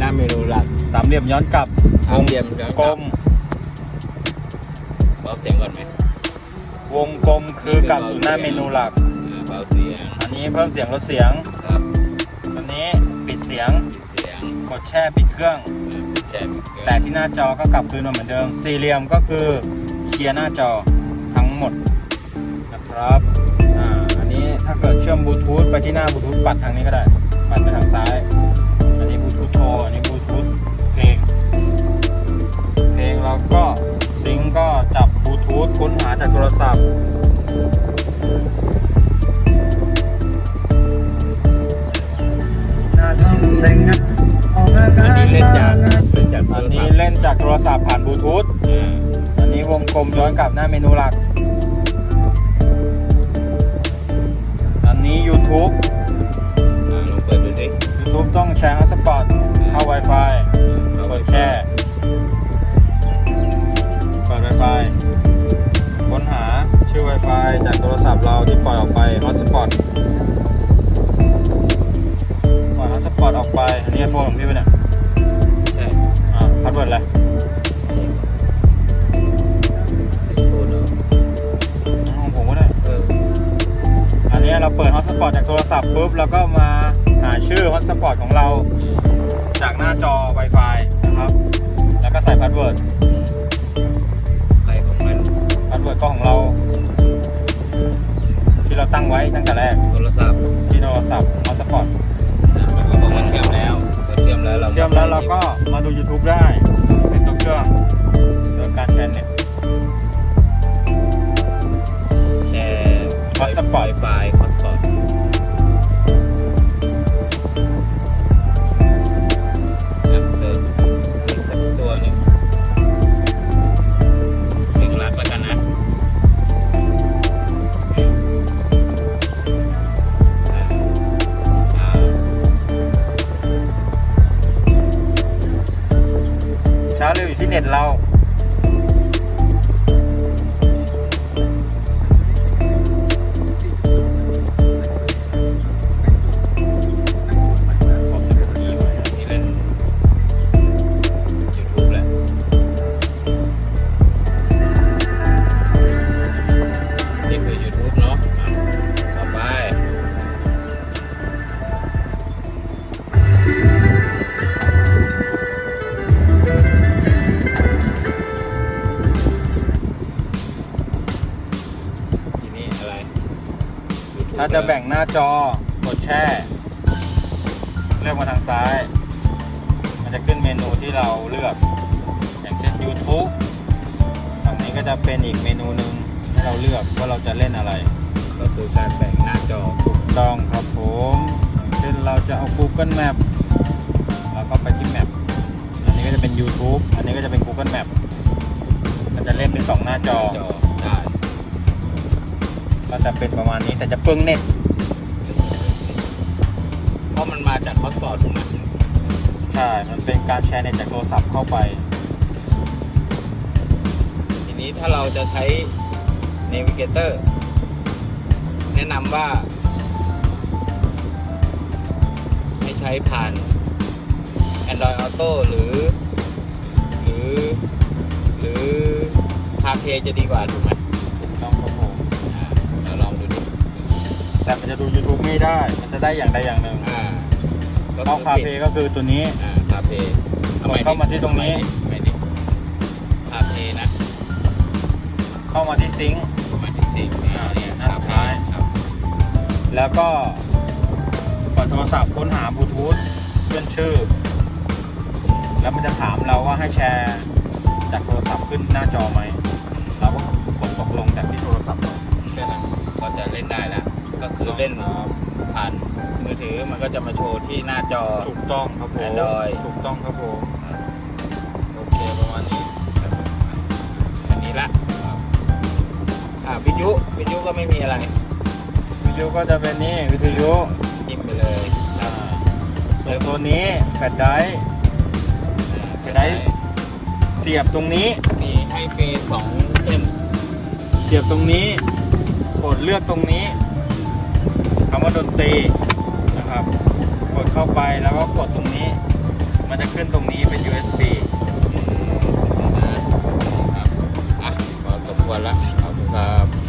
หน้าเมนูหลัก สามเหลี่ยมย้อนกลับสามเหลี่ยมย้อนกกลลับ ม เบาเสียงก่อนไหมวงกลมคือกลับสู่หน้าเมนูหลัก อ่าเบาเสียงอันนี้เพิ่มเสียงลดเสียงครับอันนี้ปิดเสียง เสียงกดแช่ปิดเครื่อง เออแจ่มเกินแต่ที่หน้าจอก็กลับคืนมาเหมือนเดิม สี่เหลี่ยมก็คือเคลียร์หน้าจอทั้งหมดนะครับ อ่า อันนี้ถ้าเกิดเชื่อมบลูทูธไปที่หน้าบลูทูธปัดทางนี้ก็ได้ ปัดไปทางซ้าย ทูธค้นหาจากโทรศัพท์อันนี้เล่นจากเล่นจากโทอัรนศันี้พท์เล่นจากโทรศัพท์ผ่านบลูทูธ อ่าอันนี้วงกลมย้อนกลับหน้าเมนูหลัก อันนี้ YouTube อ่าลองเปิดดูสิ YouTube ต้องแชร์ฮอตสปอต ล่อยฮอตสปอตออกไปอันนี้โฟนของพี่ปะเนี่ยใช่อ่าพาสเวิร์ดอะไรโทรเนอะของผมก็ได้ เอออันนี้เราเปิดฮอตสปอตจากโทรศัพท์ปุ๊บแล้วก็มาหาชื่อฮอตสปอตของเราจากหน้าจอ Wi-Fi นะครับ แล้วก็ใส่พาสเวิร์ดใครของมันพาสเวิร์ดก็ของเรา ที่เราตั้งไว้ตั้งแต่แรกโทรศัพท์ที่โทรศัพท์ฮอตสปอต ชื่อมแล้วเราก็มาดู YouTube ได้เป็นตัวเครื่องโดยการแชร์เนี่ยแชร์ Hotspot ไฟฮอตสปอตอ่ ถ้าจะแบ่งหน้าจอกดแช่ เลือกมาทางซ้าย มันจะขึ้นเมนูที่เราเลือก อย่างเช่น YouTube ฝั่งนี้ก็จะเป็นอีกเมนูหนึ่งให้เราเลือกว่าเราจะเล่นอะไร ก็คือการแบ่งหน้าจอถูกต้องครับผม เช่นเราจะเอา Google Map แล้วก็ไปที่ Map อันนี้ก็จะเป็น YouTube อันนี้ก็จะเป็น Google Map มันจะเล่นเป็นสองหน้าจอ จอได้ก็จะเป็นประมาณนี้แต่จะเปลืองเน็ต เพราะมันมาจากฮอตสปอตถูกไหมใช่ มันเป็นการแชร์เน็ตจากโทรศัพท์เข้าไป ทีนี้ถ้าเราจะใช้ Navigator แนะนำว่า ให้ใช้ผ่าน Android Auto หรือ หรือ หรือ CarPlay จะดีกว่าถูกไหมถูกต้อง แต่มันจะดู YouTube ไม่ได้ มันจะได้อย่างใดอย่างหนึ่งอ่าก็ต้องคือคาปิดเฟ่ก็คือตัวนี้ อ่าคาเฟ่กดเข้ามาที่ตรงนี้ ไม่ดิคาเฟ่นะเข้ามาที่ซิงค์มาที่สิ่งนี้เนี่ยอ่าคาซ้าเฟ่ยครับแล้วก็เปิดโทรศัพท์ค้นหาบลูทูธเลื่อนชื่อ แล้วมันจะถามเราว่าให้แชร์จากโทรศัพท์ขึ้นหน้าจอไหมเราก็กดตกลงจากที่โทรศัพท์เราแค่นั้น ก็จะเล่นได้แล้ว ก็คือเล่นผ่านมือถือมันก็จะมาโชว์ที่หน้าจอ ถูกต้องครับผม Android ถูกต้องครับผมอ่าโอเคประมาณนี้อันนี้ละอ่าวิทยุวิทยุก็ไม่มีอะไรวิทยุก็จะเป็นนี่วิทยุจิ้มไปเลยคอ่ารับส่วนตัวนี้แฟลชไดรฟ์อ่าจะได้เสียบตรงนี้มีให้ฟรีสองเส้น เสียบตรงนี้กดเลือกตรงนี้ คำว่าดนตรีนะครับ กดเข้าไปแล้วก็กดตรงนี้ มันจะขึ้นตรงนี้เป็น USB ครับอะขอสมควรแล้วครับ